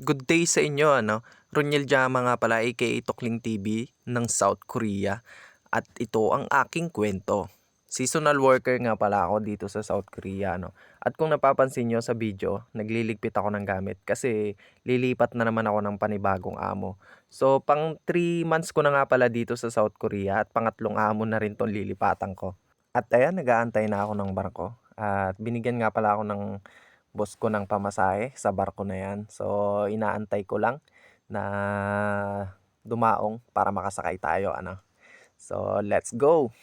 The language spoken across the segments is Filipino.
Good day sa inyo, ano? Roniel Jama nga pala, aka Tukling TV ng South Korea. At ito ang aking kwento. Seasonal worker nga pala ako dito sa South Korea, no? At kung napapansin nyo sa video, nagliligpit ako ng gamit kasi lilipat na naman ako ng panibagong amo. So, pang 3 months ko na nga pala dito sa South Korea at pangatlong amo na rin tong lilipatan ko. At ayan, nag-aantay na ako ng barko. At binigyan nga pala ako ng boss ko ng pamasahe sa barko na yan. So, inaantay ko lang na dumaong para makasakay tayo. Ano? So, let's go!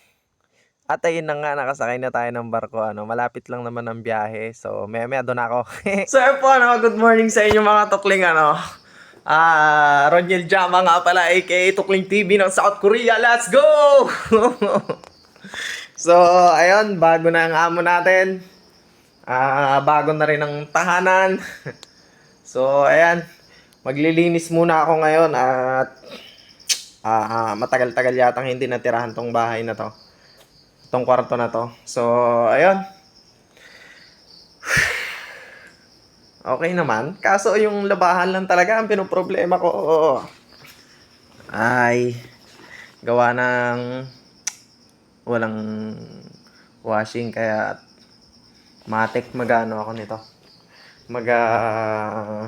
At ayun na nga, nakasakay na tayo ng barko. Ano, malapit lang naman ang biyahe. So, maya maya doon ako. so, yun po, ano, good morning sa inyo mga tukling. Ano, ah, Roniel Jama nga pala, aka Tukling TV ng South Korea. Let's go! so, ayun, bago na ang amo natin. Ah, bago na rin ang tahanan. so, ayan. Maglilinis muna ako ngayon at ah, matagal-tagal yatang hindi natirahan tong bahay na to. Tong kwarto na to. So, ayun. Okay naman. Kaso yung labahan lang talaga ang pinoproblema ko. Ay, gawa ng walang washing kaya matik magano ako nito. Mag ah,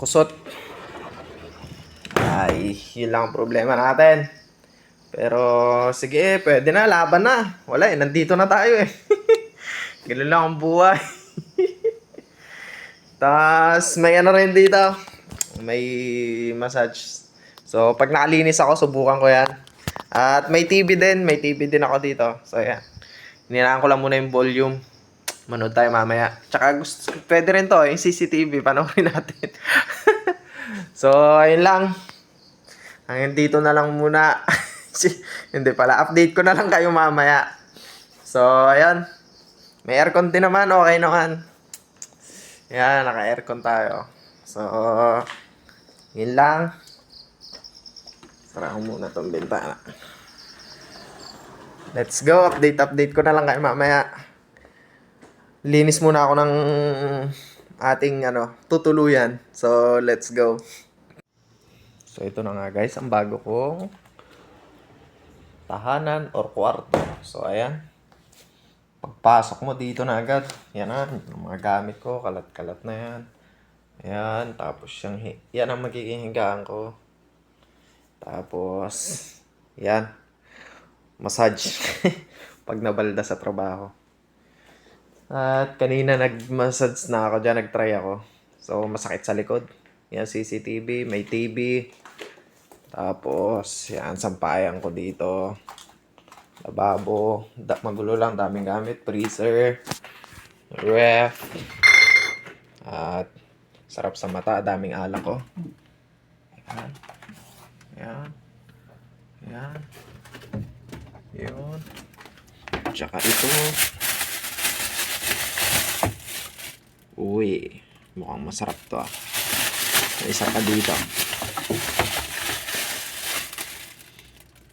kusot. Ay, yun lang ang problema natin. Pero sige, pwede na, laban na. Wala eh, nandito na tayo eh. Ganun lang ang buhay. Tapos may ano rin dito. May massage. So pag nakalinis ako, subukan ko yan. At may TV din, may TV din ako dito. So yan. Hiniraan ko lang muna yung volume. Manood tayo mamaya. Tsaka gusto, pwede rin to, yung CCTV, panoorin natin. so, ayun lang. Hanggang dito na lang muna. Hindi pala, update ko na lang kayo mamaya. So, ayun. May aircon din naman, okay naman. Yan, naka-aircon tayo. So, yun lang. Sara ko muna tong bintana. Let's go, update, update ko na lang kayo mamaya. Linis muna ako ng ating ano, tutuluyan. So, let's go. So, ito na nga guys, ang bago kong tahanan or kwarto. So, ayan. Pagpasok mo dito na agad, yan na, mga gamit ko, kalat-kalat na yan. Ayan, tapos yung, yan ang magiging higaan ko. Tapos, yan, massage pag nabalda sa trabaho. At kanina nag-massage na ako dyan, nag-try ako. So, masakit sa likod. Yan, CCTV, may TV. Tapos, yan, sampayan ko dito. Lababo. Da- magulo lang, daming gamit. Freezer. Ref. At, sarap sa mata, daming alak ko. Yan. Yan. Yan. Yun. Tsaka ito. Uy. Mukhang masarap to ah. Isa pa dito.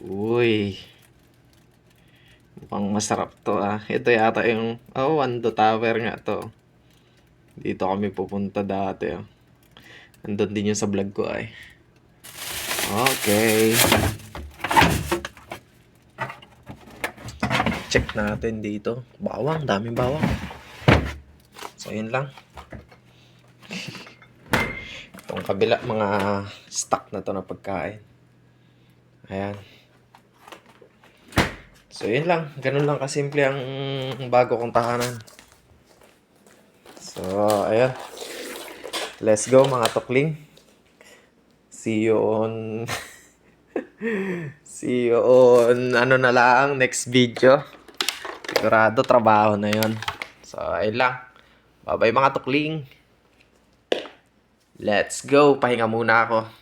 Uy. Mukhang masarap to ah. Ito yata yung, oh, Wando Tower nga to. Dito kami pupunta dati ah. Andun din yung sa vlog ko ay. Okay. Check natin dito. Bawang, daming bawang. So, yun lang. Itong kabila, mga stock na to na pagkain. Ayan. So, yun lang. Ganun lang kasimple ang bago kong tahanan. So, ayan. Let's go mga tukling. See you on... See you on ano na lang, next video. Sigurado trabaho na yon. So, ayun lang. Bye-bye mga tukling. Let's go. Pahinga muna ako.